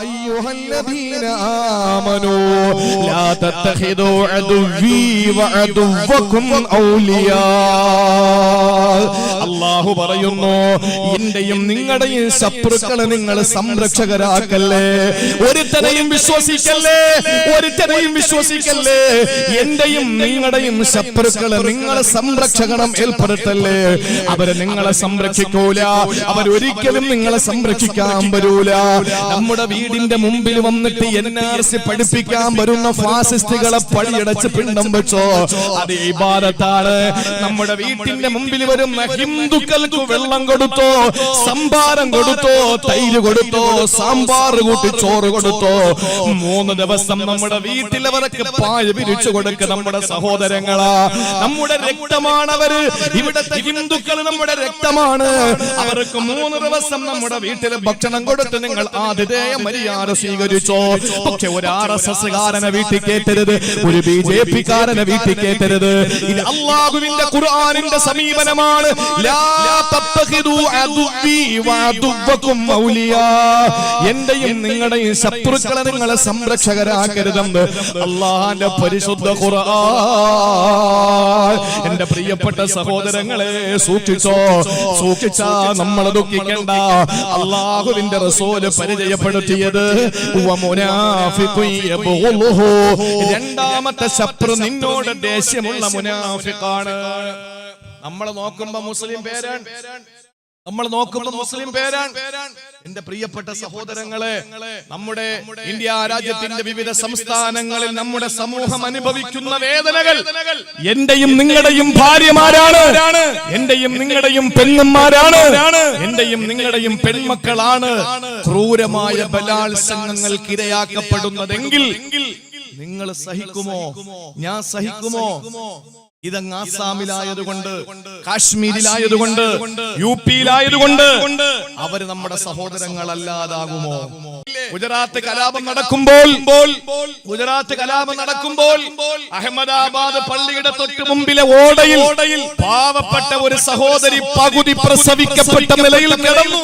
أيها الذين آمنوا لا تتخذوا عدوي وعدوكم أولياء. അള്ളാഹു പറയുന്നു എന്റെയും നിങ്ങളുടെയും ശത്രുക്കളെ നിങ്ങൾ സംരക്ഷകരാക്കല്ലേ? ഒരുത്തനെയും വിശ്വസിക്കല്ലേ? ഒരുത്തനെയും വിശ്വസിക്കല്ലേ? എന്റെയും നിങ്ങളുടെയും ശത്രുക്കളെ നിങ്ങൾ സംരക്ഷകണം ഏർപ്പെടുത്തല്ലേ? അവരെ നിങ്ങളെ സംരക്ഷിക്കൂല. അവരൊരിക്കലും നിങ്ങളെ സംരക്ഷിക്കാൻ വരൂല. നമ്മുടെ വീടിന്റെ മുമ്പിൽ വന്നിട്ട് എൻ ആർ സി പഠിപ്പിക്കാൻ വരുന്ന ഫാസിസ്റ്റുകളെ പടിയടച്ച് പിണ്ടം വെച്ചോ? അത് ഇബാദത്താണ് നമ്മുടെ വീട്ടിന്റെ മുമ്പിൽ വരുന്ന ഹിന്ദുക്കൾക്ക് വെള്ളം കൊടുത്തോ സംഭാരം കൊടുത്തോ തൈര് കൊടുത്തോ സാമ്പാർ കൂട്ടി ചോറ് കൊടുത്തോ മൂന്ന് ദിവസം നമ്മുടെ വീട്ടിലവർക്ക് പായ പിരിച്ചു കൊടുക്ക നമ്മുടെ സഹോദരങ്ങളാ. നമ്മുടെ രക്തമാണവര്. ഇവിടത്തെ ഹിന്ദുക്കൾ നമ്മുടെ രക്തമാണ്. അവർക്ക് മൂന്ന് ദിവസം നമ്മുടെ വീട്ടിൽ ഭക്ഷണം കൊടുത്ത് നിങ്ങൾ ആതിഥേയ മര്യാദ സ്വീകരിച്ചോ. പക്ഷെ ഒരു ആർ എസ് എസ് കാരനെ വീട്ടിൽ കേട്ടരുത് ഒരു ബി ജെ പി കാരനെ വീട്ടിൽ കേട്ടരുത് ഇത് അള്ളാഹുവിന്റെ ഖുർആനിന്റെ സമീപനമാണ്. എന്റെയും നിങ്ങളുടെയും ശത്രുക്കളെ നിങ്ങളെ സംരക്ഷകരാക്കരുതെന്ന് അള്ളാഹാന്റെ പരിശുദ്ധ എന്റെ പ്രിയപ്പെട്ട സഹോദരങ്ങളെ സൂക്ഷിച്ചോ? സൂക്ഷിച്ചാ നമ്മൾ ദുഃഖിക്കേണ്ട. അള്ളാഹുവിന്റെ റസോൽ പരിചയപ്പെടുത്തിയത്. രണ്ടാമത്തെ ശത്രു നിന്നോട് ദേഷ്യമുള്ള മുനാഫിക്കാണ് നമ്മൾ നോക്കുമ്പോ മുസ്ലിം പേരാണ്. നമ്മൾ നോക്കുമ്പോൾ മുസ്ലിം പേരാണ്. എന്റെ പ്രിയപ്പെട്ട സഹോദരങ്ങളെ നമ്മുടെ ഇന്ത്യ രാജ്യത്തിന്റെ വിവിധ സംസ്ഥാനങ്ങളിൽ നമ്മുടെ സമൂഹം അനുഭവിക്കുന്ന വേദനകൾ. എന്റെയും നിങ്ങളുടെയും ഭാര്യമാരാണ്. എന്റെയും നിങ്ങളുടെയും പെണ്ണുമാരാണ് എന്റെയും നിങ്ങളുടെയും പെൺമക്കളാണ്. ക്രൂരമായ ബലാത്സംഗങ്ങൾക്ക് ഇരയാക്കപ്പെടുന്നതെങ്കിൽ നിങ്ങൾ സഹിക്കുമോ? ഞാൻ സഹിക്കുമോ? ഇതങ്ങ് ആസാമിലായതുകൊണ്ട് കാശ്മീരിലായതുകൊണ്ട് യു പിയിലായതുകൊണ്ട് അവർ നമ്മുടെ സഹോദരങ്ങളല്ലാതാകുമോ? ഗുജറാത്ത് കലാപം നടക്കുമ്പോൾ ഗുജറാത്ത് കലാപം നടക്കുമ്പോൾ അഹമ്മദാബാദ് പള്ളിയുടെ തൊട്ട് മുമ്പിലെ ഓടയിൽ ഓടയിൽ പാവപ്പെട്ട ഒരു സഹോദരി പകുതി പ്രസവിക്കപ്പെട്ട നിലയിൽ കിടന്നു.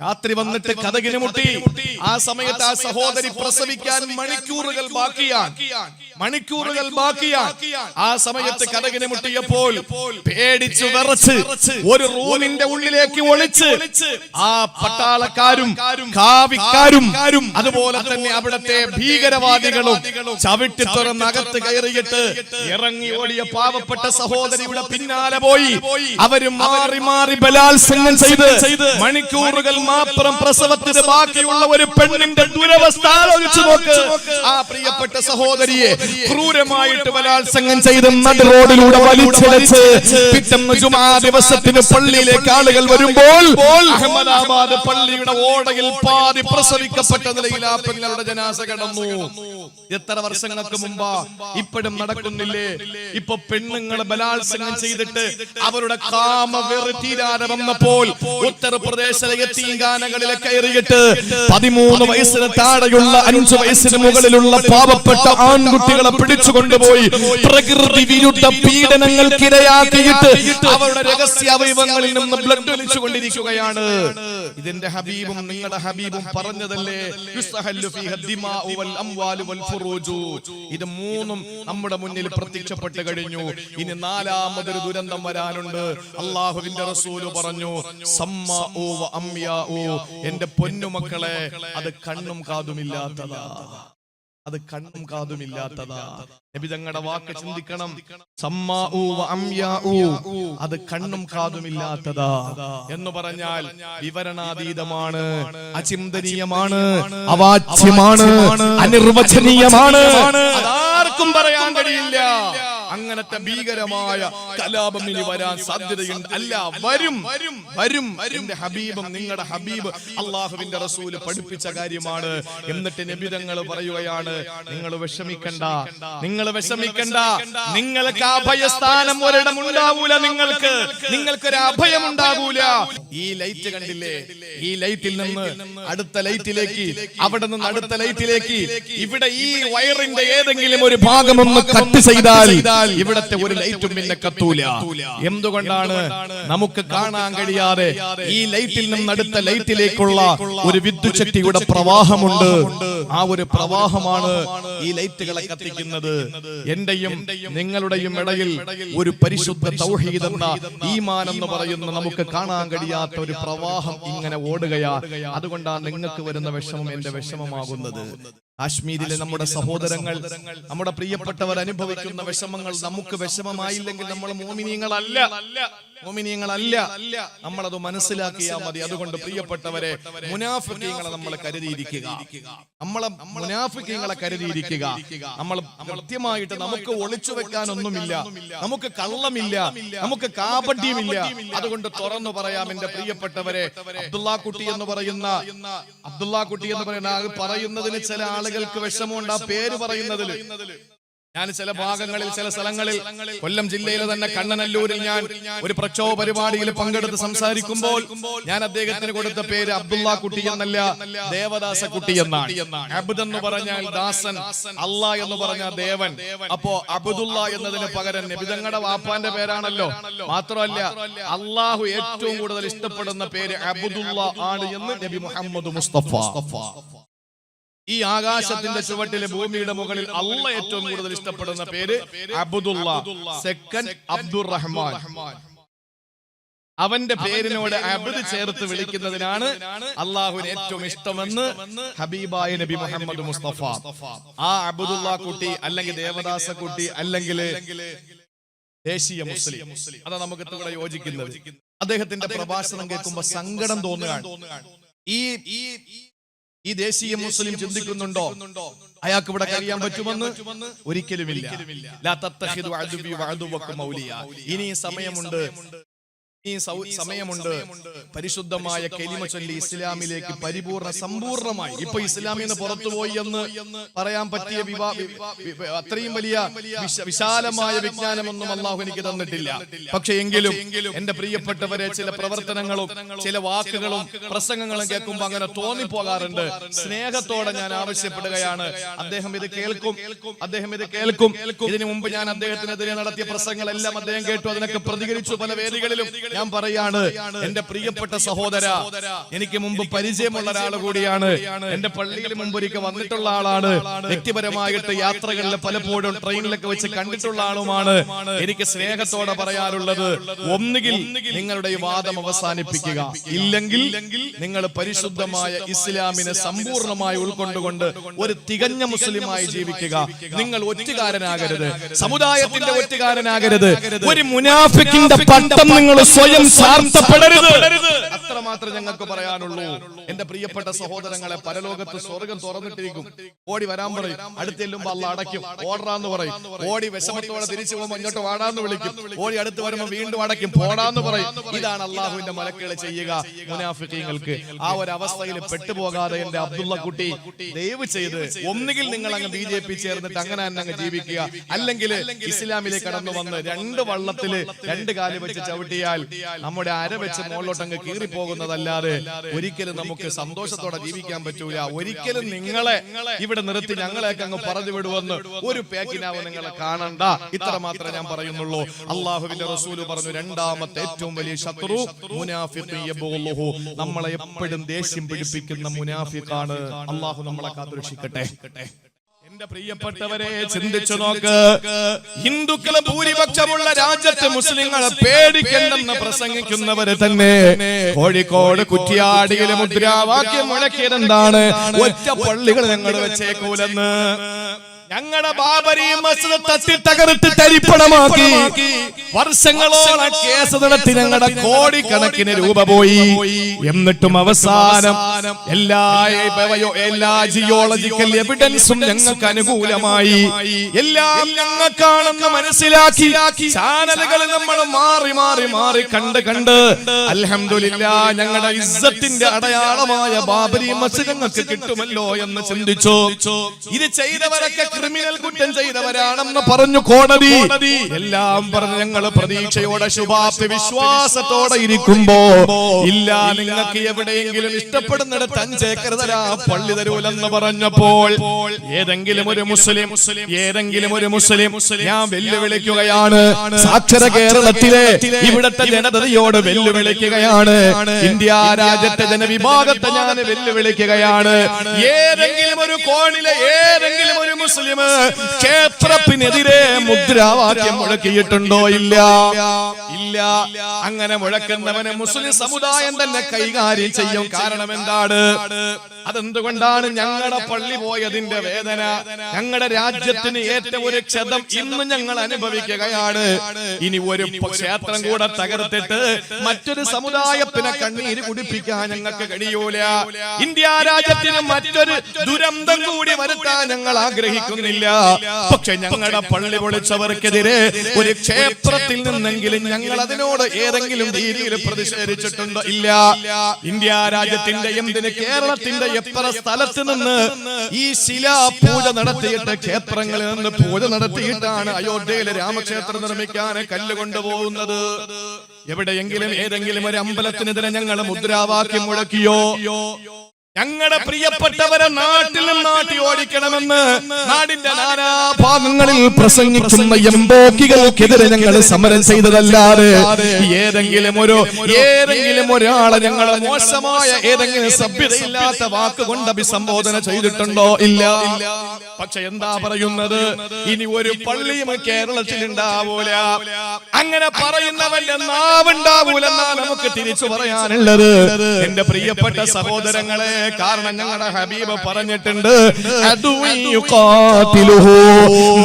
രാത്രി വന്നിട്ട് കഥകിന് മുട്ടി ആ സമയത്ത് ആ സഹോദരി പ്രസവിക്കാൻ മണിക്കൂറുകൾ ബാക്കിയാൻ മണിക്കൂറുകൾ ബാക്കിയാൻ ആ സമയത്ത് കഥകിന് മുട്ടിയപ്പോൾ പേടിച്ചു വിറച്ച് ഒരു റൂമിന്റെ ഉള്ളിലേക്ക് ഒളിച്ച് ആ പട്ടാളക്കാരും കാവിക്കാരും അതുപോലെ തന്നെ അവിടത്തെ ഭീകരവാദികളും ചവിട്ടി തുറന്ന് അകത്ത് കയറിയിട്ട് ഇറങ്ങി ഓടിയ പാവപ്പെട്ട സഹോദരിയുടെ പിന്നാലെ പോയി. അവർ മാറി മാറി ബലാത്സംഗം ചെയ്ത് മണിക്കൂറുകൾ മാത്രം പ്രസവത്തിന് ബാക്കിയുള്ള ഒരു പെണ്ണിന്റെ ദുരവസ്ഥ ആലോചിച്ചു നോക്ക്. ആ പ്രിയപ്പെട്ട സഹോദരിയെ ക്രൂരമായിട്ട് ബലാത്സംഗം ചെയ്ത് നടു റോഡിലൂടെ വലിച്ചിഴച്ച് പിറ്റന്ന് ജുമാ ദിവസത്തിന് പള്ളിയിലേക്ക് ആളുകൾ വരുമ്പോൾ അഹമ്മദാബാദ് പള്ളിയുടെ ഓടയിൽ പാതി പ്രസവിക്കപ്പെട്ട നിലയിൽ ആ പെങ്ങളുടെ ജനാസ കിടന്നു. എത്ര വർഷങ്ങൾക്ക് മുമ്പാ ഇപ്പോഴും നടക്കുന്നില്ലേ? ഇപ്പൊ പെണ്ണുങ്ങളെ ബലാത്സംഗം ചെയ്തിട്ട് അവരുടെ കാമ വന്നപ്പോൾ ഉത്തർപ്രദേശിലെ എത്തീങ്കാനകളിലെ കയറിയിട്ട് പതിമൂന്ന് വയസ്സിന് താഴെയുള്ള അഞ്ചു വയസ്സിന് മുകളിലുള്ള പാവപ്പെട്ട ആൺകുട്ടികളെ പിടിച്ചു കൊണ്ടുപോയി. പ്രകൃതി വിരുദ്ധ പീഡനങ്ങൾക്കിരയാക്കിയിട്ട് അവരുടെ രഹസ്യ അവയവങ്ങളിൽ നിന്ന് ബ്ലഡ് ഒലിച്ചു കൊണ്ടിരിക്കുകയാണ് ഇതിന്റെ ഹബീബും നിങ്ങളുടെ ഹബീബും പറഞ്ഞതല്ലേ? ഇത് മൂന്നും നമ്മുടെ മുന്നിൽ പ്രത്യക്ഷപ്പെട്ട് കഴിഞ്ഞു. ഇനി നാലാമതൊരു ദുരന്തം വരാനുണ്ട്. അള്ളാഹുവിന്റെ റസൂൽ പറഞ്ഞു അംയാഉ. എന്റെ പൊന്നുമക്കളെ അത് കണ്ണും കാതുമില്ലാത്തതാ. അത് കണ്ണും കാതുമില്ലാത്തതാ നബി തങ്ങളുടെ വാക്ക് ചിന്തിക്കണം. അത് കണ്ണും കാതുമില്ലാത്തതാ എന്ന് പറഞ്ഞാൽ വിവരണാതീതമാണ്. അചിന്തനീയമാണ്. അവാച്യമാണ് അനിർവചനീയമാണ്. അങ്ങനത്തെ ഭീകരമായ കലാപം ഇനി വരാൻ സാധ്യതയുണ്ട്. അല്ല വരും വരും എന്റെ ഹബീബും നിങ്ങളുടെ ഹബീബ് അള്ളാഹുവിന്റെ റസൂൽ പഠിപ്പിച്ച കാര്യമാണ്. എന്നിട്ട് നബിതങ്ങൾ പറയുകയാണ് നിങ്ങൾ വിഷമിക്കണ്ട നിങ്ങൾ വിഷമിക്കണ്ട. നിങ്ങൾക്ക് അഭയസ്ഥാനം ഒരിടം ഉണ്ടാവൂല നിങ്ങൾക്ക്. നിങ്ങൾക്ക്. ഒരു അഭയം ഉണ്ടാവൂല. ഈ ലൈറ്റ് കണ്ടില്ലേ? ഈ ലൈറ്റിൽ നിന്ന് അടുത്ത ലൈറ്റിലേക്ക് അവിടെ നിന്ന് അടുത്ത ലൈറ്റിലേക്ക്. ഇവിടെ ഈ വയറിന്റെ ഏതെങ്കിലും ഒരു ഭാഗം ഒന്ന് കട്ട് ചെയ്താൽ ഇവിടത്തെ ഒരു ലൈറ്റും പിന്നെ കത്തൂല. എന്തുകൊണ്ടാണ് നമുക്ക് കാണാൻ കഴിയാതെ ഈ ലൈറ്റിൽ നിന്ന് അടുത്ത ലൈറ്റിലേക്കുള്ള ഒരു വിദ്യുശക്തിയുടെ പ്രവാഹമുണ്ട്. ആ ഒരു പ്രവാഹമാണ് ഈ ലൈറ്റുകളെ കത്തിക്കുന്നത്. എന്റെയും നിങ്ങളുടെയും ഇടയിൽ ഒരു പരിശുദ്ധ തൗഹീദ് എന്ന ഈമാൻ എന്ന് പറയുന്ന നമുക്ക് കാണാൻ കഴിയാത്ത ഒരു പ്രവാഹം ഇങ്ങനെ ഓടുകയാ. അതുകൊണ്ടാണ് നിങ്ങൾക്ക് വരുന്ന വിഷമം എന്റെ വിഷമമാകുന്നത്. കാശ്മീരിലെ നമ്മുടെ സഹോദരങ്ങൾ നമ്മുടെ പ്രിയപ്പെട്ടവർ അനുഭവിക്കുന്ന വിഷമങ്ങൾ നമുക്ക് വിഷമമായില്ലെങ്കിൽ നമ്മൾ മോമിനിയങ്ങളല്ല. മോമിനിയങ്ങളല്ല. നമ്മളത് മനസ്സിലാക്കിയാൽ മതി. അതുകൊണ്ട് പ്രിയപ്പെട്ടവരെ മുനാഫിക്കങ്ങളെ നമ്മൾ കരുതിയിരിക്കുക. നമ്മളെ മുനാഫിക്കങ്ങളെ കരുതിയിരിക്കുക. നമ്മൾ കൃത്യമായിട്ട് നമുക്ക് ഒളിച്ചു വെക്കാനൊന്നുമില്ല. നമുക്ക് കള്ളമില്ല. നമുക്ക് കാപട്യമില്ല. അതുകൊണ്ട് തുറന്നു പറയാം എന്റെ പ്രിയപ്പെട്ടവരെ. അബ്ദുള്ള കുട്ടി എന്ന് പറയുന്ന അബ്ദുള്ള കുട്ടി എന്ന് പറയുന്ന പറയുന്നതിന് ചില ആളുകൾക്ക് വിഷമമുണ്ട് ആ പേര് പറയുന്നതിൽ ഞാൻ ചില ഭാഗങ്ങളിൽ ചില സ്ഥലങ്ങളിൽ കൊല്ലം ജില്ലയിലെ തന്നെ കണ്ണനല്ലൂരിൽ ഞാൻ ഒരു പ്രക്ഷോഭ പരിപാടിയിൽ പങ്കെടുത്ത് സംസാരിക്കുമ്പോൾ ഞാൻ അദ്ദേഹത്തിന് കൊടുത്ത പേര് അബ്ദുള്ള കുട്ടി എന്നല്ല ദേവദാസ കുട്ടി എന്നാണ്. അബ്ദ് എന്ന് പറഞ്ഞാൽ ദാസൻ അല്ല എന്ന് പറഞ്ഞ ദേവൻ. അപ്പോ അബ്ദുള്ള എന്നതിന് പകരം നബിതങ്ങളുടെ വാപ്പാന്റെ പേരാണല്ലോ. മാത്രമല്ല അള്ളാഹു ഏറ്റവും കൂടുതൽ ഇഷ്ടപ്പെടുന്ന പേര് അബ്ദുള്ള ആണ് എന്ന് നബി മുഹമ്മദ് മുസ്തഫ. ഈ ആകാശത്തിന്റെ ചുവട്ടിലെ ഭൂമിയുടെ മുകളിൽ അല്ല ഏറ്റവും കൂടുതൽ ഇഷ്ടപ്പെടുന്ന പേര് അബ്ദുള്ള സെക്കൻഡ് അബ്ദുറഹ്മാൻ. അവന്റെ പേരിനോട് അബ്ദ് ചേർത്ത് വിളിക്കുന്നതിനാണ് അള്ളാഹുവിന് ഏറ്റവും ഇഷ്ടമെന്ന് ഹബീബായ നബി മുഹമ്മദ് മുസ്തഫ. ആ അബ്ദുള്ള കുട്ടി അല്ലെങ്കിൽ ദേവദാസ കുട്ടി അല്ലെങ്കിൽ ദേശീയ മുസ്ലിം. അതാ നമുക്ക് ഇവിടെ യോജിക്കുന്നത്. അദ്ദേഹത്തിന്റെ പ്രഭാഷണം കേൾക്കുമ്പോ സങ്കടം തോന്നുകയാണ്. ഈ ഈ ദേശീയ മുസ്ലിം ചിന്തിക്കുന്നുണ്ടോ? അയാൾക്ക് ഇവിടെ കഴിയാൻ പറ്റുമെന്ന് ഒരിക്കലുമില്ല. ഇനി സമയമുണ്ട്. സമയമുണ്ട്. പരിശുദ്ധമായ കെലിമ ചൊല്ലി ഇസ്ലാമിലേക്ക് പരിപൂർണ സമ്പൂർണമായി. ഇപ്പൊ ഇസ്ലാമിൽ നിന്ന് പുറത്തുപോയി എന്ന് പറയാൻ പറ്റിയ വിവാ അത്രയും വലിയ വിശാലമായ വിജ്ഞാനമൊന്നും അള്ളാഹു എനിക്ക് തന്നിട്ടില്ല. പക്ഷെ എങ്കിലും എന്റെ പ്രിയപ്പെട്ടവരെ ചില പ്രവർത്തനങ്ങളും ചില വാക്കുകളും പ്രസംഗങ്ങളും കേൾക്കുമ്പോൾ അങ്ങനെ തോന്നിപ്പോകാറുണ്ട്. സ്നേഹത്തോടെ ഞാൻ ആവശ്യപ്പെടുകയാണ്. അദ്ദേഹം ഇത് കേൾക്കും. അദ്ദേഹം ഇത് കേൾക്കും. ഇതിനു മുമ്പ് ഞാൻ അദ്ദേഹത്തിനെതിരെ നടത്തിയ പ്രസംഗങ്ങളെല്ലാം അദ്ദേഹം കേട്ടു. അതിനൊക്കെ പ്രതികരിച്ചു പല വേദികളിലും. ഞാൻ പറയാണ് എന്റെ പ്രിയപ്പെട്ട സഹോദര എനിക്ക് മുമ്പ് പരിചയമുള്ള ഒരാൾ കൂടിയാണ്. എന്റെ പള്ളിയിൽ മുമ്പ് ഒരിക്കൽ വന്നിട്ടുള്ള ആളാണ്. വ്യക്തിപരമായിട്ട് യാത്രകളിൽ പലപ്പോഴും ട്രെയിനിലൊക്കെ വെച്ച് കണ്ടിട്ടുള്ള ആളുമാണ്. എനിക്ക് സ്നേഹത്തോടെ പറയാറുള്ളത് ഒന്നുകിൽ നിങ്ങളുടെ ഈ വാദം അവസാനിപ്പിക്കുക. ഇല്ലെങ്കിൽ നിങ്ങൾ പരിശുദ്ധമായ ഇസ്ലാമിനെ സമ്പൂർണമായി ഉൾക്കൊണ്ടുകൊണ്ട് ഒരു തികഞ്ഞ മുസ്ലിമായി ജീവിക്കുക. നിങ്ങൾ ഒറ്റുകാരനാകരുത്. സമുദായത്തിന്റെ ഒറ്റുകാരനാകരുത്. ഒരു മുനാഫിക്കിന്റെ പട്ടം നിങ്ങൾ സ്വയം സാർത്ഥപ്പെടരുത്. അത്രമാത്രം ഞങ്ങൾക്ക് പറയാനുള്ളൂ. എന്റെ പ്രിയപ്പെട്ട സഹോദരങ്ങളെ പരലോകത്ത് സ്വർഗം തുറന്നിട്ടിരിക്കും. ഓടി വരാൻ പറയും. അടുത്ത് ചെല്ലുമ്പോ അല്ല അടയ്ക്കും. ഓടാന്ന് പറയും. ഓടി വിഷമത്തോടെ തിരിച്ചു പോകുമ്പോൾ ഇങ്ങോട്ട് വാടാന്ന് വിളിക്കും. ഓടി അടുത്ത് വരുമ്പോൾ വീണ്ടും അടയ്ക്കും. പോടാന്ന് പറയും. ഇതാണ് അള്ളാഹുവിന്റെ മലക്കുകൾ ചെയ്യുക. മുനാഫിക്കങ്ങൾക്ക്. ആ ഒരു അവസ്ഥയിൽ പെട്ടുപോകാതെ എന്റെ അബ്ദുള്ള കുട്ടി ദയവ് ചെയ്ത് ഒന്നുകിൽ നിങ്ങൾ അങ്ങ് ബി ജെ പി ചേർന്നിട്ട് അങ്ങനെ തന്നെ അങ്ങ് ജീവിക്കുക. അല്ലെങ്കിൽ ഇസ്ലാമിലേക്ക് കടന്നു വന്ന് രണ്ട് വള്ളത്തിൽ രണ്ട് കാൽ വെച്ച് ചവിട്ടിയാൽ നമ്മുടെ അര വെച്ച് മുകളിലോട്ട് അങ്ങ് കീറിപ്പോകുന്നതല്ലാതെ ഒരിക്കലും നമുക്ക് സന്തോഷത്തോടെ ജീവിക്കാൻ പറ്റൂല. ഒരിക്കലും നിങ്ങളെ ഇവിടെ നിർത്തി ഞങ്ങളെയൊക്കെ അങ്ങ് പറഞ്ഞു വിടുവെന്ന് ഒരു പാക്കിനാവ് നിങ്ങളെ കാണണ്ട. ഇത്ര മാത്രമേ ഞാൻ പറയുന്നുള്ളൂ. അള്ളാഹുവിന്റെ റസൂൽ പറഞ്ഞു രണ്ടാമത്തെ ഏറ്റവും വലിയ ശത്രു മുനാഫിഖ് നമ്മളെ എപ്പോഴും ദേഷ്യം പിടിപ്പിക്കുന്ന മുനാഫിഖാണ്. അള്ളാഹു നമ്മളെ കാത്തുരക്ഷിക്കട്ടെ. എന്റെ പ്രിയപ്പെട്ടവരെ ചിന്തിച്ചു നോക്ക്. ഹിന്ദുക്കളെ ഭൂരിപക്ഷമുള്ള രാജ്യത്തെ മുസ്ലിങ്ങളെ പേടിക്കണ്ടെന്ന് പ്രസംഗിക്കുന്നവര് തന്നെ. കോഴിക്കോട് കുറ്റിയാടിയിലെ മുദ്രാവാക്യം മുഴക്കിയതെന്താണ്? ഒറ്റ പള്ളികൾ ഞങ്ങൾ വെച്ചേക്കൂലെന്ന്. ഞങ്ങളുടെ ബാബരി മസ്ജിദ് തട്ടി തകർത്ത് തരിപ്പണമാക്കി. വർഷങ്ങളോളം കേസ് നടത്തി ഞങ്ങളുടെ കോടിക്കണക്കിന് രൂപ പോയി. എന്നിട്ടും അവസാനം എല്ലാ എല്ലാ ജിയോളജിക്കൽ എവിഡൻസും ഞങ്ങൾക്ക് അനുകൂലമായി. എല്ലാം ഞങ്ങൾക്കാണെന്ന് മനസ്സിലാക്കി. ചാനലുകൾ നമ്മൾ മാറി മാറി മാറി കണ്ട് കണ്ട് അലഹമില്ല ഞങ്ങളുടെ ഇസ്സത്തിന്റെ അടയാളമായ ബാബരി മസ്ജിദ് ഞങ്ങൾക്ക് കിട്ടുമല്ലോ എന്ന് ചിന്തിച്ചു? ഇത് ചെയ്തവരൊക്കെ ക്രിമിനൽ കുറ്റം ചെയ്തവരാണെന്ന് പറഞ്ഞു കോടതി. എല്ലാം പറഞ്ഞ് ഞങ്ങൾ പ്രതീക്ഷയോടെ ശുഭാപ്തി വിശ്വാസത്തോടെ ഇരിക്കുമ്പോ ഇല്ല നിങ്ങൾക്ക് എവിടെയെങ്കിലും ഇഷ്ടപ്പെടുന്നിടത്ത് അഞ്ചേക്കർ തരാ പള്ളി തരൂലെന്ന് പറഞ്ഞപ്പോൾ ഏതെങ്കിലും ഒരു മുസ്ലിം ഏതെങ്കിലും ഒരു മുസ്ലിം ഞാൻ വെല്ലുവിളിക്കുകയാണ്. സാക്ഷര കേരളത്തിലെ ഇവിടത്തെ ജനതയോട് വെല്ലുവിളിക്കുകയാണ്. ഇന്ത്യ രാജ്യത്തെ ജനവിഭാഗത്തെ ഞാൻ വെല്ലുവിളിക്കുകയാണ്. ഏതെങ്കിലും ഒരു കോണിലെ ഏതെങ്കിലും ഒരു മുസ്ലിം ക്ഷേത്രത്തിനെതിരെ മുദ്രാവാക്യം മുഴക്കിയിട്ടുണ്ടോ ഇല്ല? ഇല്ല. അങ്ങനെ മുഴക്കുന്നവനെ മുസ്ലിം സമുദായം തന്നെ കൈകാര്യം ചെയ്യും. കാരണം എന്താണ്? അതെന്തുകൊണ്ടാണ് ഞങ്ങളുടെ പള്ളി പോയതിന്റെ വേദന? ഞങ്ങളുടെ രാജ്യത്തിന് ഏറ്റവും ഒരു ക്ഷതം ഇന്ന് ഞങ്ങൾ അനുഭവിക്കുകയാണ്. ഇനി ഒരു ക്ഷേത്രം കൂടെ തകർത്തിട്ട് മറ്റൊരു സമുദായത്തിനെ കണ്ണീര് കുടിപ്പിക്കാൻ ഞങ്ങൾക്ക് കഴിയൂല. ഇന്ത്യ രാജ്യത്തിന് മറ്റൊരു ദുരന്തം കൂടി വരുത്താൻ ഞങ്ങൾ ആഗ്രഹിക്കുന്നില്ല പക്ഷെ ഞങ്ങളുടെ പള്ളി പൊളിച്ചവർക്കെതിരെ ഒരു ക്ഷേത്രത്തിൽ നിന്നെങ്കിലും ഞങ്ങൾ അതിനോട് ഏതെങ്കിലും രീതിയിൽ പ്രതിഷേധിച്ചിട്ടുണ്ടോ ഇല്ല. ഇന്ത്യ രാജ്യത്തിന്റെ എന്തിന് കേരളത്തിന്റെ എത്ര സ്ഥലത്ത് നിന്ന് ഈ ശിലാ പൂജ നടത്തിയിട്ട് ക്ഷേത്രങ്ങളിൽ നിന്ന് പൂജ നടത്തിയിട്ടാണ് അയോധ്യയിലെ രാമക്ഷേത്രം നിർമ്മിക്കാൻ കല്ല് കൊണ്ടുപോകുന്നത്. എവിടെയെങ്കിലും ഏതെങ്കിലും ഒരു അമ്പലത്തിനെതിരെ ഞങ്ങൾ മുദ്രാവാക്യം മുഴക്കിയോ? ഞങ്ങളുടെ പ്രിയപ്പെട്ടവരെ നാട്ടിൽ നാട്ടി ഓടിക്കണമെന്ന് നാടിന്റെ നാനാഭാഗങ്ങളിൽ പ്രസംഗിക്കുന്ന എംബോക്കികൾക്കെതിരെ ഞങ്ങൾ സമരം ചെയ്തതല്ലാതെ ഏതെങ്കിലും ഒരു ഏതെങ്കിലും ഒരാളെ ഞങ്ങൾ മോശമായ ഏതെങ്കിലും സഭ്യതയില്ലാത്ത വാക്കുകൊണ്ട് അഭിസംബോധന ചെയ്തിട്ടുണ്ടോ? ഇല്ല. പക്ഷെ എന്താ പറയുന്നത്? ഇനി ഒരു പള്ളിയും കേരളത്തിൽ ഉണ്ടാവൂല അങ്ങനെ പറയുന്നവന്റെ നാവുണ്ടാവൂലെന്നാ നമുക്ക് തിരിച്ചു പറയാനുള്ളത്. എന്റെ പ്രിയപ്പെട്ട സഹോദരങ്ങളെ കാരണം ഞങ്ങളുടെ ഹബീബ് പറഞ്ഞിട്ടുണ്ട്.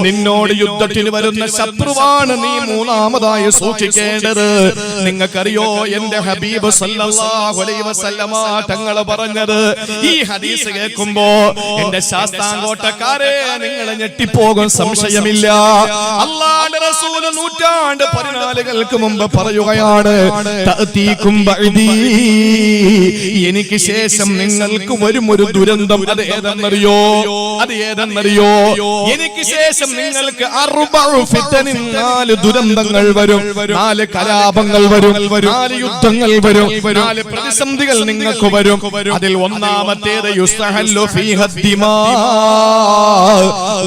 നിന്നോട് യുദ്ധത്തിന് വരുന്ന ശത്രുവാണ് നീ മൂന്നാമതായി സൂക്ഷിക്കേണ്ടത്. നിങ്ങൾക്കറിയോ എന്റെ ഹബീബ് തങ്ങൾ പറഞ്ഞത്. ഈ ഹദീസ് കേൾക്കുമ്പോ എന്റെ ശാസ്താങ്കോട്ടക്കാരെ നിങ്ങൾ ഞെട്ടിപ്പോകും സംശയമില്ല. അല്ലാണ്ട് റസൂൽ നൂറ്റാണ്ട് പതിനാലുകൾക്ക് മുമ്പ് പറയുകയാണ്. എനിക്ക് ശേഷം നിങ്ങൾക്ക് വരും ഒരു ദുരന്തം. അത് ഏതെന്നറിയോ? അത് ഏതെന്നറിയോ? എനിക്ക് ശേഷം നിങ്ങൾക്ക് നാല് ദുരന്തങ്ങൾ വരും. നാല് കലാപങ്ങൾ വരും. നാല് യുദ്ധങ്ങൾ വരും. നാല് പ്രതിസന്ധികൾ നിങ്ങൾക്ക് വരും. അതിൽ ഒന്നാമത്തേത്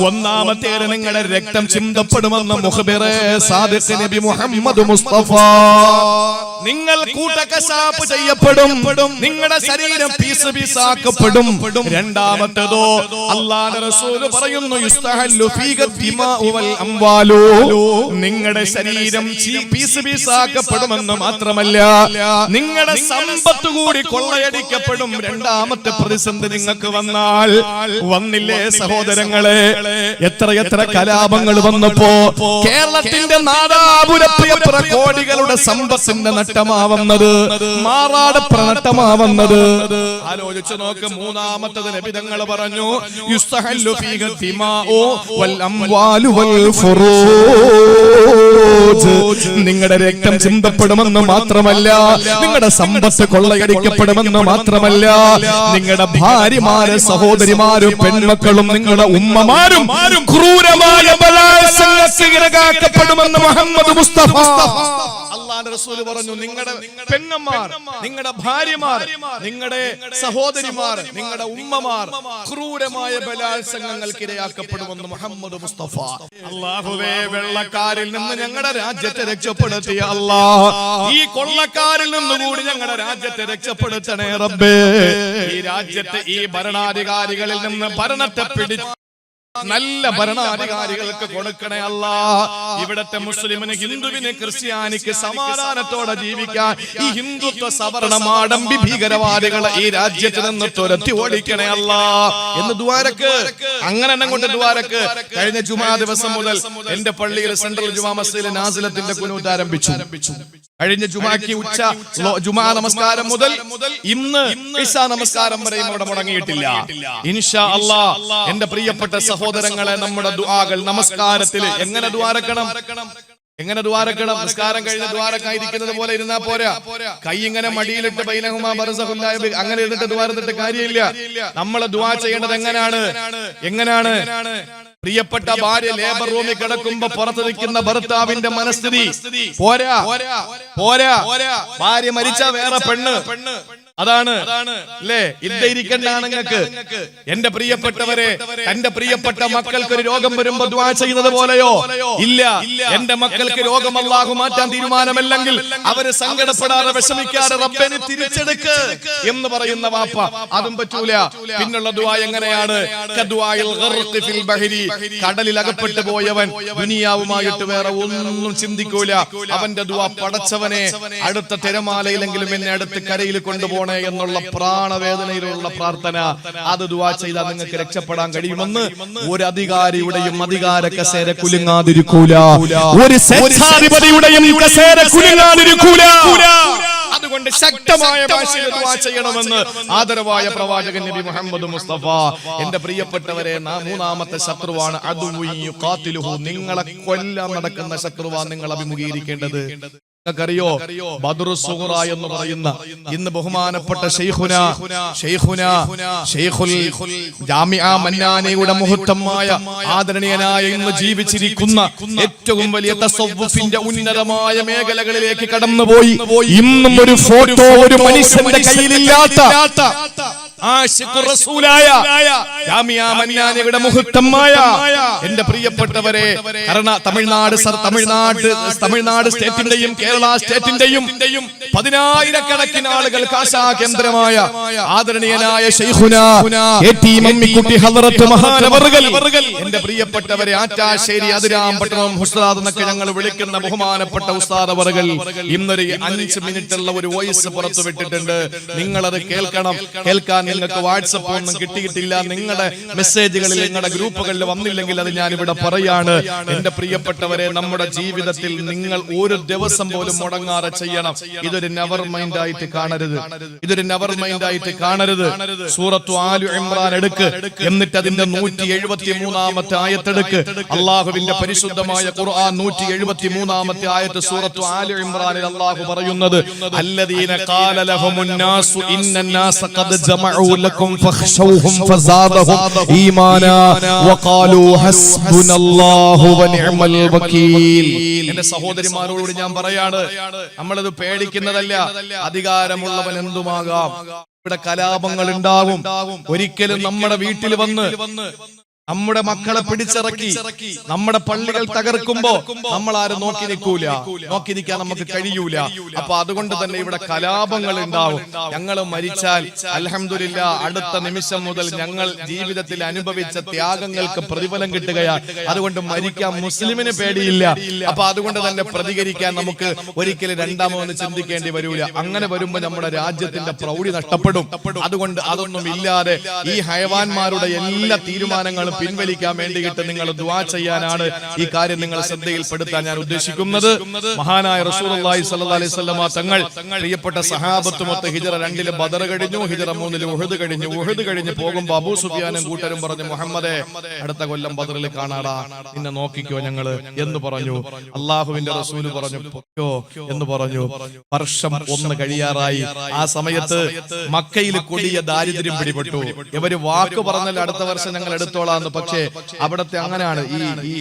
ഒന്നാമത്തേത് നിങ്ങളുടെ രക്തം ചിന്തപ്പെടുമെന്ന് മുഖബിറെ സാദിഖ് നബി മുഹമ്മദ് മുസ്തഫ. നിങ്ങൾ കൂട്ടക്കശാപ്പ് ചെയ്യപ്പെടും. നിങ്ങളുടെ ശരീരം പീസ് പീസാക്കപ്പെടും. രണ്ടാമത്തേതോ അള്ളാഹുവിന്റെ റസൂൽ പറയുന്നു യുസ്തഹല്ലു ഫീക ദിമാഉ വൽ അംവാലു. നിങ്ങളുടെ ശരീരം പീസ് പീസാക്കപ്പെടുമെന്ന് മാത്രമല്ല നിങ്ങളുടെ സമ്പത്ത് കൂടി കൊള്ളയടിക്കപ്പെടും. രണ്ടാമത്തെ പ്രതിസന്ധി നിങ്ങൾക്ക് വന്നാൽ വന്നില്ലേ സഹോദരങ്ങളെ? എത്ര എത്ര കലാപങ്ങൾ വന്നപ്പോ കേരളത്തിന്റെ നാദാപുര കോടികളുടെ സമ്പത്തിന്റെ നട്ടമാവുന്നത് മാറാട് പ്രണട്ടമാവുന്നത്. ആലോചിച്ചു നോക്ക് മൂന്നാമത്തത് നബിതങ്ങൾ പറഞ്ഞു യുസ്തഹല്ലു ഫീഹ ദിമാഉ വൽ അംവാലു വൽ ഫുറൂജ്. നിങ്ങളുടെ രക്തം ചിന്തപ്പെടുമെന്ന് മാത്രമല്ല നിങ്ങളുടെ സമ്പത്ത് കൊള്ളയടിക്കപ്പെടുമെന്ന് മാത്രമല്ല നിങ്ങളുടെ ഭാര്യമാര് സഹോദരിമാരും പെൺമക്കളും നിങ്ങളുടെ ഉമ്മമാരും ക്രൂരമായ ബലാത്സംഗത്തിന് ഇരകാക്കപ്പെടുമെന്ന് മുഹമ്മദ് മുസ്തഫ. അള്ളാന്റെ റസൂൽ പറഞ്ഞു നിങ്ങളുടെ പെങ്ങന്മാർ നിങ്ങളുടെ ഭാര്യമാർ നിങ്ങളുടെ സഹോദരിമാർ നിങ്ങളുടെ ഉമ്മമാർ ക്രൂരമായ ബലാത്സംഗങ്ങൾക്ക് ഇരയാക്കപ്പെടുമെന്ന് മുഹമ്മദ് മുസ്തഫ. അള്ളാഹുവേ വെള്ളക്കാരിൽ നിന്ന് ഞങ്ങളുടെ രാജ്യത്തെ രക്ഷപ്പെടുത്തിയ അല്ലാ ഈ കൊള്ളക്കാരിൽ നിന്നുകൂടി ഞങ്ങളുടെ രാജ്യത്തെ രക്ഷപ്പെടുത്തണേ റബ്ബേ. ഈ രാജ്യത്തെ ഈ ഭരണാധികാരികളിൽ നിന്ന് ഭരണത്തെ പിടിച്ച് നല്ല ഭരണാധികാരികൾക്ക് കൊടുക്കണേ അല്ല. ഇവിടത്തെ മുസ്ലിമിന് ഹിന്ദുവിന് ക്രിസ്ത്യാനിക്ക് സമാധാനത്തോടെ ജീവിക്കാൻ ഈ ഹിന്ദുത്വ സവർണ മാടമ്പി ഭീകരവാദികളെ ഈ രാജ്യത്ത് നിന്ന് തുരത്തി ഓടിക്കണേ അല്ല. എന്ന് ദ്വാരക്ക്. അങ്ങനെ തന്നെ കൊണ്ട് ദ്വാരക്ക്. കഴിഞ്ഞ ജുമാ ദിവസം മുതൽ എന്റെ പള്ളിയിൽ സെൻട്രൽ ജുമാ മസ്ജിദിലെ നാസിലത്തിന്റെ കുനൂത്ത് ആരംഭിച്ചു. കഴിഞ്ഞ ജുമാക്ക് ഉച്ച ജുമാ നമസ്കാരം മുതൽ ഇന്ന് നമസ്കാരം വരെയും അവിടെ മുടങ്ങിയിട്ടില്ല. ഇൻഷാ അല്ലാ. എന്റെ പ്രിയപ്പെട്ട സഹോദരങ്ങളെ നമ്മുടെ ദുആകൾ നമസ്കാരത്തിൽ എങ്ങനെ ദ്വാരക്കണം? എങ്ങനെ ദ്വാരക്കണം? നമസ്കാരം കഴിഞ്ഞ ദ്വാരക്കായിരിക്കുന്നത് പോലെ ഇരുന്നാ പോരാ. കൈ ഇങ്ങനെ മടിയിലിട്ട് അങ്ങനെ ഇരുന്നിട്ട് ദ്വാരത്തിട്ട് കാര്യമില്ല. നമ്മൾ ദ്വാ ചെയ്യേണ്ടത് എങ്ങനെയാണ് എങ്ങനെയാണ് പ്രിയപ്പെട്ട ഭാര്യ ലേബർ റൂമിൽ കിടക്കുമ്പോ പുറത്ത് നിൽക്കുന്ന ഭർത്താവിന്റെ മനസ്ഥിതി. പോരാ. പോരാ. ഭാര്യ മരിച്ച വേറെ പെണ്ണ് പെണ്ണ്. അതാണ്. അല്ലേ നിങ്ങൾക്ക്. എന്റെ പ്രിയപ്പെട്ടവരെ തന്റെ പ്രിയപ്പെട്ട മക്കൾക്ക് ഒരു രോഗം വരുമ്പോ ദ്വാ ചെയ്യുന്നത് പോലെയോ? ഇല്ല. എന്റെ മക്കൾക്ക് രോഗം അല്ലാഹു മാറ്റാൻ തീരുമാനമല്ലെങ്കിൽ അവർ സങ്കടപ്പെടാതെ വിഷമിക്കാതെ റബ്ബനെ തിരിച്ചെടുക്ക് എന്ന് പറയുന്ന വാപ്പ. അതും പറ്റൂല. പിന്നുള്ള ദ്വാ എങ്ങനെയാണ്. കടലിൽ അകപ്പെട്ടു പോയവൻ ദുനിയാവുമായിട്ട് വേറെ ഒന്നും ചിന്തിക്കൂല. അവന്റെ ദ്വാ പടച്ചവനെ അടുത്ത തിരമാലയിലെങ്കിലും എന്നെ അടുത്ത് കരയിൽ കൊണ്ടുപോകണേ. എന്നുള്ള പ്രാണവേദനയിലുള്ള പ്രാർത്ഥന. അത് ദുവാ ചെയ്താൽ നിങ്ങൾക്ക് രക്ഷപ്പെടാൻ കഴിയുമെന്ന് ഒരു അധികാരിയുടെയും അധികാര കസേര കുലുങ്ങാതിരിക്കൂല. ഒരു സ്വേച്ഛാധിപതിയുടെയും കസേര കുലുങ്ങാതിരിക്കൂല. അതുകൊണ്ട് ശക്തമായ ഭാഷയിൽ ദുആ ചെയ്യണമെന്ന് ആദരവായ പ്രവാചകൻ നബി മുഹമ്മദ് മുസ്തഫ. എന്റെ പ്രിയപ്പെട്ടവരെ മൂന്നാമത്തെ ശത്രുവാണ് അദുവ്വൻ നിങ്ങളെ കൊല്ലാൻ നടക്കുന്ന ശത്രുവാ നിങ്ങൾ അഭിമുഖീകരിക്കേണ്ടത്. ബദറു എന്ന് പറയുന്ന ഇന്ന് ബഹുമാനപ്പെട്ട ഷെയ്ഖുന ഷെയ്ഖുന ഷെയ്ഖുൽ ജാമിഅ മന്നാനയുടെ മുഹൂർത്തമായ ആദരണീയനായ ഇന്ന് ജീവിച്ചിരിക്കുന്ന ഏറ്റവും വലിയ തസവ്വുഫിന്റെ ഉന്നതമായ മേഖലകളിലേക്ക് കടന്നുപോയി. ഇന്നും ഒരു ഫോട്ടോ ഒരു മനുഷ്യന്റെ കയ്യിലില്ലാത്ത എന്റെ പ്രിയപ്പെട്ടവരെ തമിഴ്നാട് സർ തമിഴ്നാട് തമിഴ്നാട് സ്റ്റേറ്റിന്റെയും കേരള സ്റ്റേറ്റിന്റെയും പതിനായിരക്കണക്കിന് ആളുകൾ കാശാ കേന്ദ്രമായ ആദരണീയനായ എന്റെ പ്രിയപ്പെട്ടവരെ ആറ്റാശ്ശേരി അതിരാം പട്ടണം ഹുസ്താദ് എന്നൊക്കെ ഞങ്ങൾ വിളിക്കുന്ന ബഹുമാനപ്പെട്ട ഉസ്താദ് അവറുകൾ ഇന്നൊരു അഞ്ച് മിനിറ്റ് ഉള്ള ഒരു വോയിസ് പുറത്തു വിട്ടിട്ടുണ്ട്. നിങ്ങൾ അത് കേൾക്കണം. കേൾക്കാൻ നിങ്ങൾക്ക് വാട്സപ്പ് ഒന്നും കിട്ടിയിട്ടില്ല. നിങ്ങളുടെ മെസ്സേജുകളിൽ നിങ്ങളുടെ ഗ്രൂപ്പുകളിൽ വന്നില്ലെങ്കിൽ അത് ഞാൻ ഇവിടെ പറയാണ്. എന്റെ പ്രിയപ്പെട്ടവരെ നമ്മുടെ ജീവിതത്തിൽ നിങ്ങൾ ഒരു ദിവസം പോലും മുടങ്ങാതെ ചെയ്യണം. ഇതൊരു നെവർ മൈൻഡ് ആയിട്ട് കാണരുത്. ഇതൊരു നെവർ മൈൻഡ് ആയിട്ട് കാണരുത്. സൂറത്തു ആലു ഇമ്രാൻ എടുക്ക്. എന്നിട്ട് അതിന്റെ നൂറ്റി എഴുപത്തി മൂന്നാമത്തെ ആയത്തെടുക്ക്. അള്ളാഹുവിന്റെ പരിശുദ്ധമായ ഖുർആൻ നൂറ്റി എഴുപത്തി മൂന്നാമത്തെ ആയത്ത് സൂറത്തു ആലു ഇമ്രാനിൽ അള്ളാഹു പറയുന്നത് അല്ലദീന ഖാല ലഹുമുൻ നാസു ഖദ് ജമഉ ലക്കും ഫഖ്ശൗഹും ഫസാദഹും ഈമാനാ വഖാലു ഹസ്ബുനല്ലാഹു വനിഅമൽ വകീൽ എന്റെ സഹോദരിമാരോട് ഞാൻ പറയാണ് നമ്മളത് പേടിക്കുന്നതല്ല. അധികാരമുള്ളവൻ എന്തുമാകാം? ഇവിടെ കലാപങ്ങൾ ഉണ്ടാവും ഒരിക്കലും നമ്മുടെ വീട്ടിൽ വന്ന് നമ്മുടെ മക്കളെ പിടിച്ചിറക്കി നമ്മുടെ പള്ളികൾ തകർക്കുമ്പോ നമ്മൾ ആരും നോക്കി നിൽക്കൂല. നോക്കി നിൽക്കാൻ നമുക്ക് കഴിയൂല. അപ്പൊ അതുകൊണ്ട് തന്നെ ഇവിടെ കലാപങ്ങൾ ഉണ്ടാവും. ഞങ്ങൾ മരിച്ചാൽ അലഹമില്ല അടുത്ത നിമിഷം മുതൽ ഞങ്ങൾ ജീവിതത്തിൽ അനുഭവിച്ച ത്യാഗങ്ങൾക്ക് പ്രതിഫലം കിട്ടുകയാണ്. അതുകൊണ്ട് മരിക്കാൻ മുസ്ലിമിന് പേടിയില്ല. അപ്പൊ അതുകൊണ്ട് തന്നെ പ്രതികരിക്കാൻ നമുക്ക് ഒരിക്കലും രണ്ടാമതെന്ന് ചിന്തിക്കേണ്ടി വരൂല. അങ്ങനെ വരുമ്പോ നമ്മുടെ രാജ്യത്തിന്റെ പ്രൗഢി നഷ്ടപ്പെടും. അതുകൊണ്ട് അതൊന്നും ഇല്ലാതെ ഈ ഹയവാന്മാരുടെ എല്ലാ തീരുമാനങ്ങളും പിൻവലിക്കാൻ വേണ്ടിയിട്ട് നിങ്ങൾ ദ്വാ ചെയ്യാനാണ് ഈ കാര്യം നിങ്ങൾ ശ്രദ്ധയിൽപ്പെടുത്താൻ ഞാൻ ഉദ്ദേശിക്കുന്നത്. മഹാനായ സ്വല്ലല്ലാഹി അലൈഹി വസല്ലമ തങ്ങൾ പ്രിയപ്പെട്ട സഹാബത്തുമൊത്ത് ഹിജറ രണ്ടിൽ ബദർ കഴിഞ്ഞു ഹിജറ മൂന്നിൽ ഉഹദ് കഴിഞ്ഞു. ഉഹദ് കഴിഞ്ഞ് പോകുമ്പോ അബൂ സുഫിയാനും കൂട്ടരും പറഞ്ഞു മുഹമ്മദെ അടുത്ത കൊല്ലം ബദറിൽ കാണാടാ. നിന്നെ നോക്കിക്കോ ഞങ്ങൾ. എന്ന് പറഞ്ഞു. അള്ളാഹുവിന്റെ റസൂൽ പറഞ്ഞു എന്ന് പറഞ്ഞു. വർഷം ഒന്ന് കഴിയാറായി. ആ സമയത്ത് മക്കയിൽ കൊടിയ ദാരിദ്ര്യം പിടിപെട്ടു. ഇവർ വാക്ക് പറഞ്ഞാൽ അടുത്ത വർഷം ഞങ്ങൾ എടുത്തോളാന്ന് പക്ഷേ അവിടത്തെ അങ്ങനെയാണ് ഈ ഈ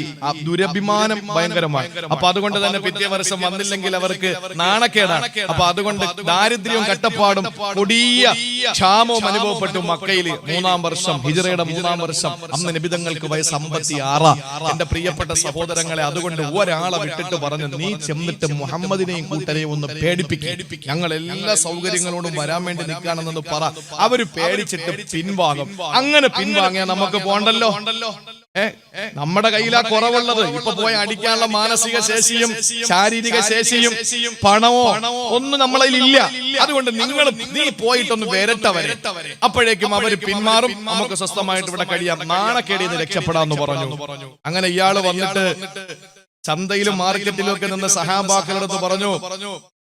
ദുരഭിമാനം ഭയങ്കരമാണ്. അപ്പൊ അതുകൊണ്ട് തന്നെ പിറ്റേ വർഷം വന്നില്ലെങ്കിൽ അവർക്ക് നാണക്കേടാണ്. അപ്പൊ അതുകൊണ്ട് ദാരിദ്ര്യവും കട്ടപ്പാടും കൊടിയ ക്ഷാമവും അനുഭവപ്പെട്ടു മക്കയിൽ മൂന്നാം വർഷം ഹിജറയുടെ മൂന്നാം വർഷം അന്ന് നിബിതങ്ങൾക്ക് വയസ്സ് അമ്പത്തി ആറാ. എന്റെ പ്രിയപ്പെട്ട സഹോദരങ്ങളെ അതുകൊണ്ട് ഒരാളെ വിട്ടിട്ട് പറഞ്ഞു നീ ചെന്നിട്ട് മുഹമ്മദിനെയും കൂട്ടരെയും ഒന്ന് പേടിപ്പിക്കും. ഞങ്ങൾ എല്ലാ സൗകര്യങ്ങളോടും വരാൻ വേണ്ടി നിൽക്കാണെന്നൊന്ന് പറ. അവർ പേടിച്ചിട്ട് പിൻവാങ്ങും. അങ്ങനെ പിൻവാങ്ങിയാൽ നമുക്ക് പോണ്ടല്ലോ ഏ നമ്മുടെ കയ്യിലാ കുറവുള്ളത്. ഇപ്പൊ പോയി അടിക്കാനുള്ള മാനസിക ശേഷിയും ശാരീരിക ശേഷിയും പണമോ ഒന്നും നമ്മളതിൽ ഇല്ല. അതുകൊണ്ട് നിങ്ങൾ നീ പോയിട്ടൊന്ന് വരട്ടവരെ. അപ്പോഴേക്കും അവർ പിന്മാറും. നമുക്ക് സ്വസ്ഥമായിട്ട് ഇവിടെ കഴിയാം. നാണക്കേടിയിൽ നിന്ന് രക്ഷപ്പെടാന്ന് പറഞ്ഞു. അങ്ങനെ ഇയാൾ വന്നിട്ട് ചന്തയിലും മാർക്കറ്റിലും ഒക്കെ നിന്ന് സഹാബാക്കളടുത്ത് പറഞ്ഞു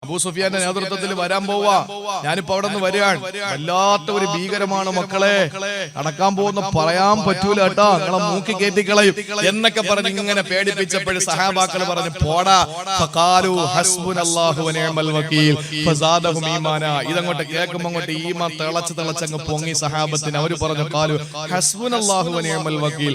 അബൂ സുഫിയാന്റെ നേതൃത്വത്തിൽ വരാൻ പോവാ. ഞാനിപ്പോ അവിടെ നിന്ന് വരികയാണ്. വല്ലാത്ത ഒരു ഭീകരമാണ് മക്കളെ. നടക്കാൻ പോകുന്ന പറയാൻ പറ്റൂല കേട്ടോ. നിങ്ങളെ മൂക്കി കയറ്റിക്കളയും എന്നൊക്കെ പറഞ്ഞ് ഇങ്ങനെ പേടിപ്പിച്ചപ്പോൾ സഹാബാക്കൾ പറഞ്ഞു പോടാ. ഇതങ്ങോട്ട് കേൾക്കുമ്പോ അങ്ങോട്ട് ഈമാൻ തിളച്ച് തിളച്ചങ്ങ് പൊങ്ങി സഹാബത്തിന്. അവർ പറഞ്ഞു കാലു ഹസ്ബുൻ അള്ളാഹു വനേമൽ വക്കീൽ.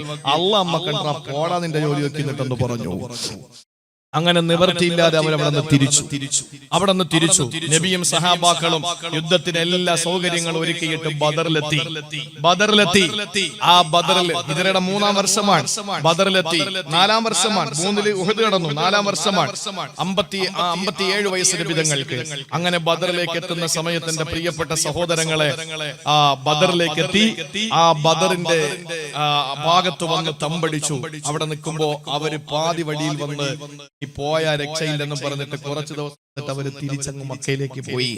അമ്മ കണ്ടാ പോടാ നിന്റെ ജോലി വെക്കുന്നിട്ടെന്ന് പറഞ്ഞു one അങ്ങനെ നിവർത്തിയില്ലാതെ അവർ അവിടെ നിന്ന് തിരിച്ചു. തിരിച്ചു. അവിടെ നിന്ന് തിരിച്ചു. നബിയും സഹാബാക്കളും യുദ്ധത്തിന് എല്ലാ സൗകര്യങ്ങളും ഒരുക്കിയിട്ട് ബദറിലെത്തി. ബദറിലെത്തി. ആ ബദറിൽ ഇതിരുടെ മൂന്നാം വർഷമാണ്. ബദറിലെത്തി. നാലാം വർഷമാണ്. മൂന്നിൽ ഉഹദ് കടന്നു. നാലാം വർഷമാണ്. അമ്പത്തി അമ്പത്തിയേഴ് വയസ്സ് വിധങ്ങൾക്ക് അങ്ങനെ ബദറിലേക്ക് എത്തുന്ന സമയത്തിന്റെ പ്രിയപ്പെട്ട സഹോദരങ്ങളെ ആ ബദറിലേക്ക് എത്തി. ആ ബദറിന്റെ ഭാഗത്ത് വന്ന് തമ്പടിച്ചു. അവിടെ നിൽക്കുമ്പോ അവർ പാതി വഴിയിൽ വന്ന് ഈ പോയ രക്ഷയില്ലെന്നും പറഞ്ഞിട്ട് കുറച്ച് ദിവസം എന്നിട്ട് അവർ തിരിച്ചങ്ങ് മക്കയിലേക്ക് പോയി.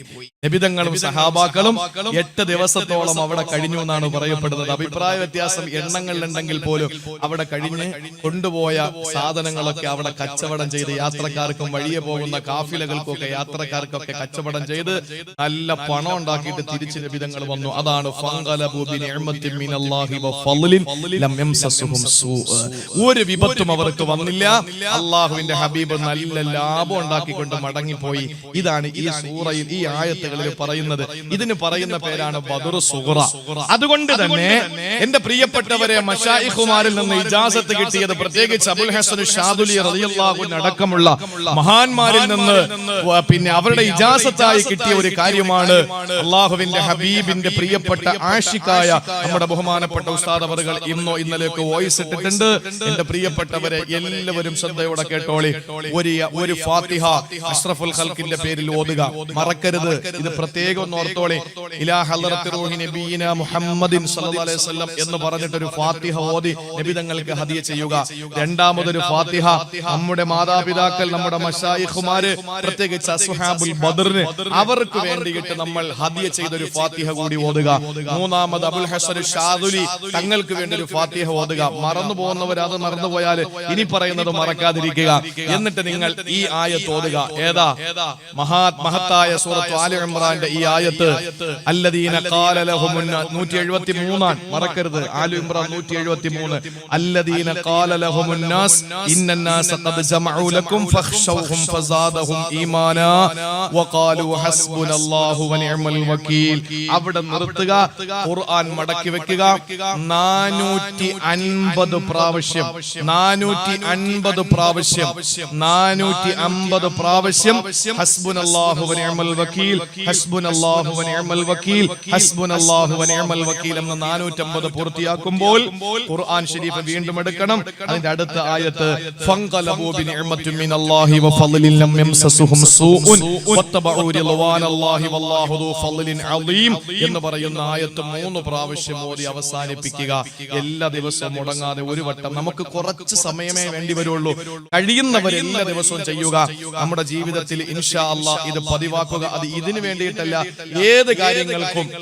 നബിതങ്ങളും സഹാബാക്കളും എട്ട് ദിവസത്തോളം അവിടെ കഴിഞ്ഞു എന്നാണ് പറയപ്പെടുന്നത്. അഭിപ്രായ വ്യത്യാസം എണ്ണങ്ങളിലുണ്ടെങ്കിൽ പോലും അവിടെ കഴിഞ്ഞ് കൊണ്ടുപോയ സാധനങ്ങളൊക്കെ അവിടെ കച്ചവടം ചെയ്ത് യാത്രക്കാർക്കും വഴിയെ പോകുന്ന കാഫിലകൾക്കൊക്കെ യാത്രക്കാർക്കൊക്കെ കച്ചവടം ചെയ്ത് നല്ല പണം ഉണ്ടാക്കിയിട്ട് തിരിച്ച് നബിതങ്ങൾ വന്നു. അതാണ് ഒരു വിപത്തും അവർക്ക് വന്നില്ല. അള്ളാഹുവിന്റെ ഹബീബ് നല്ല ലാഭം ഉണ്ടാക്കിക്കൊണ്ട് മടങ്ങിപ്പോയി ഇതാണ് ഈ സൂറയിൽ ഈ ആയത്തുകളിൽ പറയുന്നത്. ഇതിന് പറയുന്ന പേരാണ് ബദർ സുഹറ. അതുകൊണ്ട് തന്നെ എന്റെ പ്രിയപ്പെട്ടവരെ മഷായിഖുമാരിൽ നിന്ന് ഇജാസത്ത് കിട്ടിയത് പ്രത്യേകിച്ച് അബുൽ ഹസൻ ഷാദുലി റളിയല്ലാഹു അടക്കമുള്ള മഹാന്മാരിൽ നിന്ന് പിന്നെ അവരുടെ ഇജാസത്തായി കിട്ടിയ ഒരു കാര്യമാണ് അള്ളാഹുവിന്റെ ഹബീബിന്റെ പ്രിയപ്പെട്ട ആഷിക്കായ നമ്മുടെ ബഹുമാനപ്പെട്ട ഉസ്താദ് അവറുകൾ ഇന്നോ ഇന്നലെയൊക്കെ വോയിസ് ഇട്ടിട്ടുണ്ട്. എന്റെ പ്രിയപ്പെട്ടവരെ എല്ലാവരും ശ്രദ്ധയോടെ കേട്ടോളി. ഒരു ഒരു ഫാത്തിഹ. അഷ്റഫുൽ ഖൽക്കിന്റെ പേരിൽ ഓതുക. മറക്കരുത്. ഇത് പ്രത്യേകം ഓർത്തോളെ. ഇലാ ഹലറത്ത് റൂഹി നബീന മുഹമ്മദിൻ സല്ലല്ലാഹു അലൈഹി വസല്ലം എന്ന് പറഞ്ഞിട്ടൊരു ഫാത്തിഹ ഓതി. നബി തങ്ങൾക്ക് ഹദിയ ചെയ്യുക. രണ്ടാമതൊരു ഫാത്തിഹ. നമ്മുടെ മാതാപിതാക്കൾ നമ്മുടെ മഷായിഖുമാര് പ്രത്യേകിച്ച് അസ്ഹാബുൽ ബദറിന് അവർക്ക് വേണ്ടിയിട്ട് നമ്മൾ ഹദിയ ചെയ്ത ഒരു ഫാത്തിഹ കൂടി ഓതുക. മൂന്നാമത് അബുൽ ഹസൻ ഷാദുലി. തങ്ങൾക്ക് വേണ്ടി ഒരു ഫാത്തിഹ ഓതുക. മറന്നു പോകുന്നവർ അത് മറന്നുപോയാൽ ഇനി പറയുന്നത് മറക്കാതിരിക്കുക. എന്നിട്ട് നിങ്ങൾ ഈ ആയത്ത് ഓതുക ഏതാ മഹാത് മഹത്തായ സൂറത്ത് ആലി ഇമ്രാന്റെ ഈ ആയത്ത് അല്ലദീന ഖാല ലഹുമുൻ 173 മറക്കരുത്. ആലു ഇമ്രാൻ 173 അല്ലദീന ഖാല ലഹുമുൻ നാസ് ഇന്നൻ ഖദ് ജമഉ ലക്കും ഫഖശൗഹും ഫസാദഹും ഈമാനാ. വഖാലു ഹസ്ബുനല്ലാഹു വനിഅമൽ വകീൽ അവിടെ നിർത്തുക ഖുർആൻ മടക്കി വെക്കുക. 450 പ്രാവശ്യം 450 പ്രാവശ്യം 450 പ്രാവശ്യം പ്രാവശ്യം ഹസ്ബുനല്ലാഹു വനിഅമൽ വക്കീൽ ഹസ്ബുനല്ലാഹു വനിഅമൽ വക്കീൽ ഹസ്ബുനല്ലാഹു വനിഅമൽ വക്കീൽ എന്ന നാനൂറ്റമ്പത് പൂർത്തിയാക്കുമ്പോൾ ഖുർആൻ ഷരീഫ് വീണ്ടും എടുക്കണം. അതിന്റെ അടുത്ത ആയത്ത് ഫൻഖലബൂ ബിനിഅമത്തിൻ മിനല്ലാഹി വഫളലിൻ ലം യംസസുഹും സൂഉൻ. വത്തബഉ റിളവാനല്ലാഹി വല്ലാഹു ദൂ ഫളലിൻ എന്ന് പറയുന്ന ആയത്ത് മൂന്ന് പ്രാവശ്യം ഓതി അവസാനിപ്പിക്കുക. എല്ലാ ദിവസവും മുടങ്ങാതെ ഒരു വട്ടം നമുക്ക് കുറച്ച് സമയമേ വേണ്ടി വരുള്ളൂ. കഴിയുന്നവർ എല്ലാ ദിവസവും ചെയ്യുക. നമ്മുടെ ജീവിതത്തിൽ ഇൻഷാ അല്ലാ ഇത് പതിവാക്കുക. അത് ഇതിനു വേണ്ടിയിട്ടല്ല. ഏത് കാര്യങ്ങൾക്കും